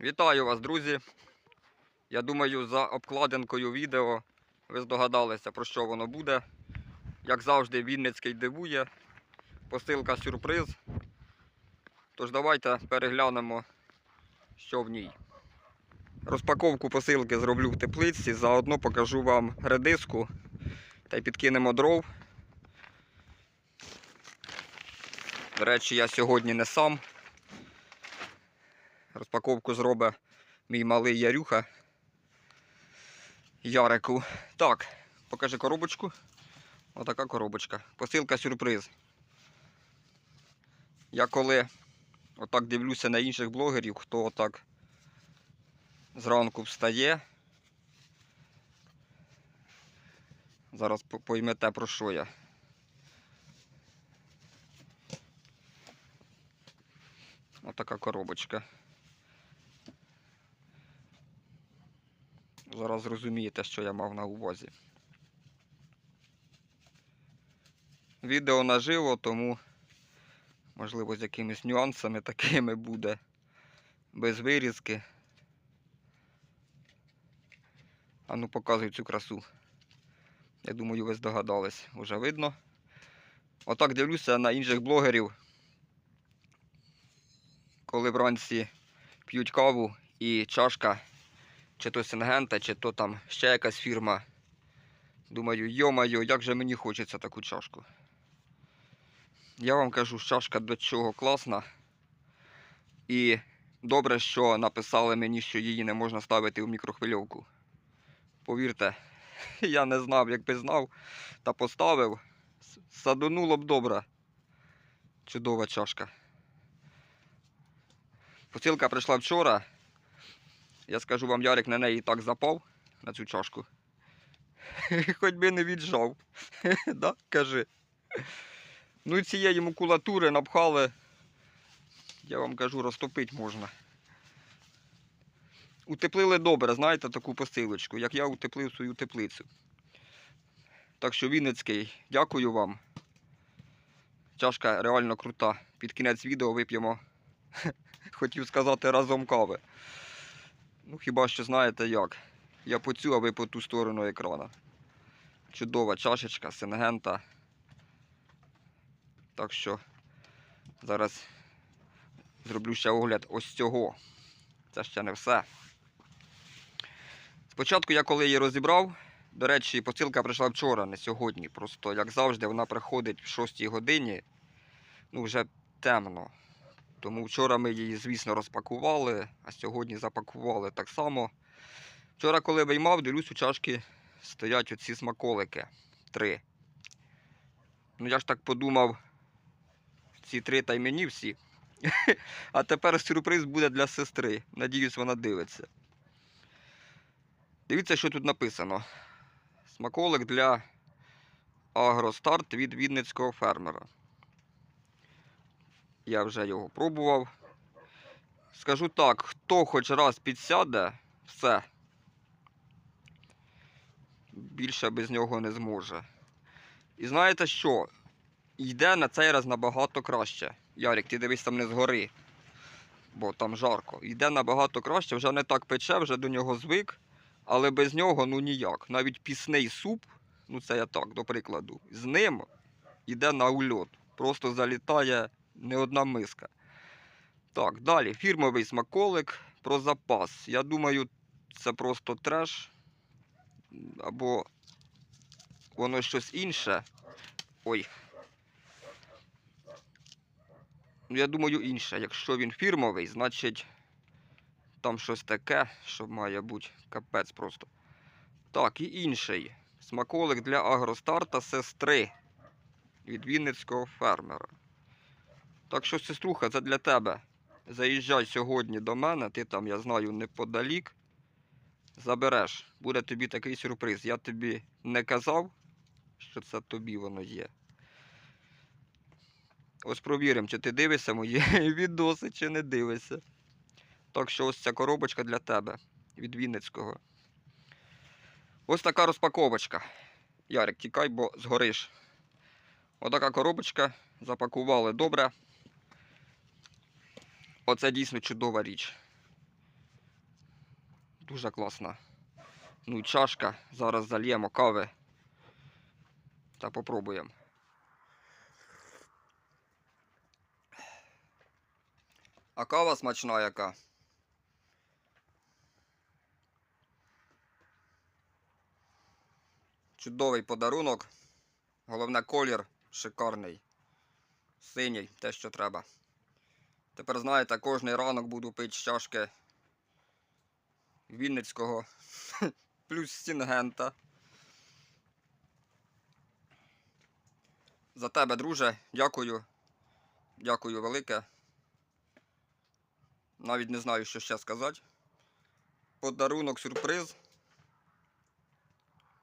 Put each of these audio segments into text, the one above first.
Вітаю вас, друзі. Я думаю, за обкладинкою відео ви здогадалися, про що воно буде. Як завжди, Вінницький дивує. Посилка сюрприз. Тож давайте переглянемо, що в ній. Розпаковку посилки зроблю в теплиці, заодно покажу вам редиску та й підкинемо дров. До речі, я сьогодні не сам. Розпаковку зробить мій малий Ярюха. Ярику. Так, покажи коробочку. Отака коробочка. Посилка сюрприз. Я коли отак дивлюся на інших блогерів, хто отак зранку встає. Зараз поймете про що я. Отака коробочка. Зараз зрозумієте, що я мав на увазі. Відео наживо, тому, можливо, з якимись нюансами такими буде. Без вирізки. А ну показуй цю красу. Я думаю, ви здогадались, уже видно. Отак дивлюся на інших блогерів, коли вранці п'ють каву і чашка чи то Сингента, чи то там ще якась фірма. Думаю, йо-майо, як же мені хочеться таку чашку. Я вам кажу, чашка до чого класна. І добре, що написали мені, що її не можна ставити у мікрохвильовку. Повірте, я не знав, якби знав, та поставив. Садонуло б добре. Чудова чашка. Посилка прийшла вчора. Я скажу вам, Ярик на неї так запав на цю чашку. Хоч би не віджав. да? Кажи. Ну і цієї макулатури напхали. Я вам кажу, розтопити можна. Утеплили добре, знаєте, таку посилочку, як я утеплив свою теплицю. Так що Вінницький, дякую вам. Чашка реально крута. Під кінець відео вип'ємо, хотів сказати, разом кави. Ну, хіба що знаєте як. Я по цю, а ви по ту сторону екрана. Чудова чашечка, сингента. Так що зараз зроблю ще огляд ось цього. Це ще не все. Спочатку я коли її розібрав, до речі, посилка прийшла вчора, не сьогодні. Просто, як завжди, вона приходить в 6 годині. Ну, вже темно. Тому вчора ми її, звісно, розпакували, а сьогодні запакували так само. Вчора, коли виймав, дивлюсь, у чашки стоять оці смаколики. Три. Ну я ж так подумав, ці три та й мені всі. А тепер сюрприз буде для сестри. Надіюсь, вона дивиться. Дивіться, що тут написано. Смаколик для Агростарт від Вінницького фермера. Я вже його пробував. Скажу так, хто хоч раз підсяде, все. Більше без нього не зможе. І знаєте що? Йде на цей раз набагато краще. Ярик, ти дивись там не згори, бо там жарко. Йде набагато краще, вже не так пече, вже до нього звик, але без нього ну ніяк. Навіть пісний суп, ну це я так, до прикладу, з ним йде на ульот. Просто залітає не одна миска. Так, далі. Фірмовий смаколик про запас. Я думаю, це просто треш. Або воно щось інше. Ой. Ну, я думаю, інше. Якщо він фірмовий, значить там щось таке, що має бути капець просто. Так, і інший. Смаколик для агростарта сестри від Вінницького фермера. Так що, сеструха, це для тебе. Заїжджай сьогодні до мене, ти там, я знаю, неподалік. Забереш. Буде тобі такий сюрприз. Я тобі не казав, що це тобі воно є. Ось провіримо, чи ти дивишся мої відоси, чи не дивишся. Так що ось ця коробочка для тебе від Вінницького. Ось така розпаковочка. Ярик, тікай, бо згориш. Отака коробочка. Запакували добре. Оце дійсно чудова річ. Дуже класна. Ну і чашка. Зараз зальємо кави. Та попробуємо. А кава смачна яка. Чудовий подарунок. Головне колір шикарний. Синій, те, що треба. Тепер знаєте, кожний ранок буду пити з чашки Вінницького плюс Сінгента. За тебе, друже, дякую. Дякую велике. Навіть не знаю, що ще сказати. Подарунок, сюрприз.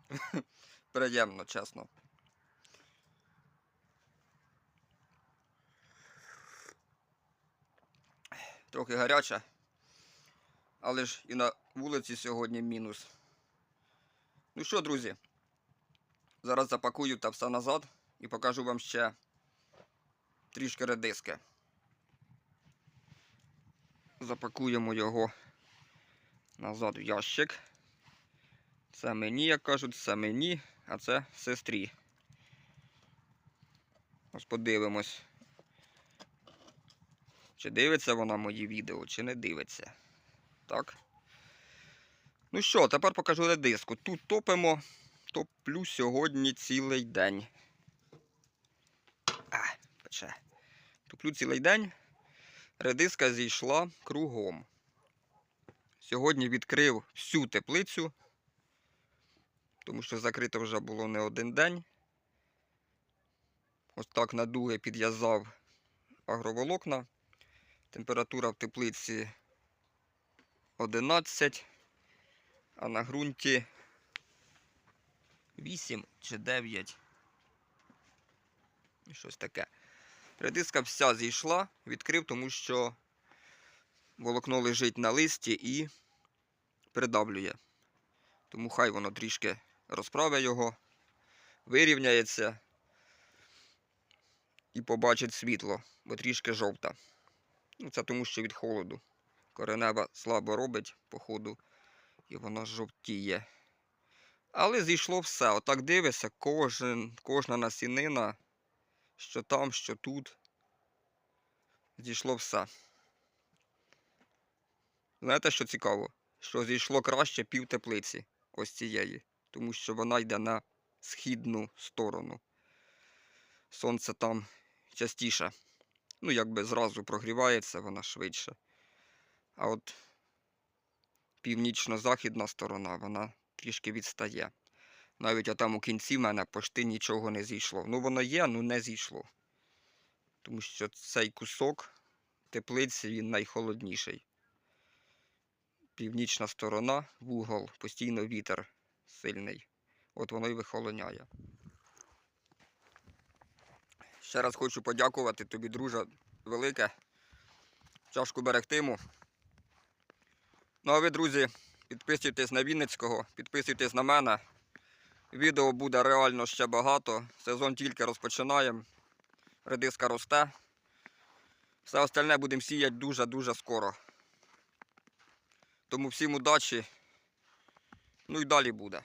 Приємно, чесно. Трохи гаряче. Але ж і на вулиці сьогодні мінус. Ну що, друзі? Зараз запакую та все назад і покажу вам ще трішки редиски. Запакуємо його назад в ящик. Це мені, як кажуть, це мені, а це сестрі. Ось подивимось. Чи дивиться вона мої відео, чи не дивиться. Так. Ну що, тепер покажу редиску. Тут топимо, топлю сьогодні цілий день. А, пече. Топлю цілий день. Редиска зійшла кругом. Сьогодні відкрив всю теплицю, тому що закрито вже було не один день. Ось так на дуги підв'язав агроволокна. Температура в теплиці 11, а на ґрунті 8 чи 9. Щось таке. Редиска вся зійшла, відкрив, тому що волокно лежить на листі і придавлює. Тому хай воно трішки розправить його, вирівняється і побачить світло, бо трішки жовта. Ну, це тому, що від холоду. Коренева слабо робить, походу, і воно жовтіє. Але зійшло все. Отак дивишся, кожен, кожна насінина, що там, що тут. Зійшло все. Знаєте, що цікаво? Що зійшло краще пів теплиці ось цієї, тому що вона йде на східну сторону. Сонце там частіше. Ну, якби зразу прогрівається, вона швидше. А от північно-західна сторона, вона трішки відстає. Навіть там у кінці в мене почти нічого не зійшло. Ну, воно є, ну не зійшло. Тому що цей кусок теплиці він найхолодніший. Північна сторона, вугол, постійно вітер сильний. От воно і вихолоняє. Ще раз хочу подякувати тобі, друже, велике. Чашку берегтиму. Ну а ви, друзі, підписуйтесь на Вінницького, підписуйтесь на мене. Відео буде реально ще багато. Сезон тільки розпочинаємо. Редиска росте. Все остальне будемо сіяти дуже-дуже скоро. Тому всім удачі. Ну і далі буде.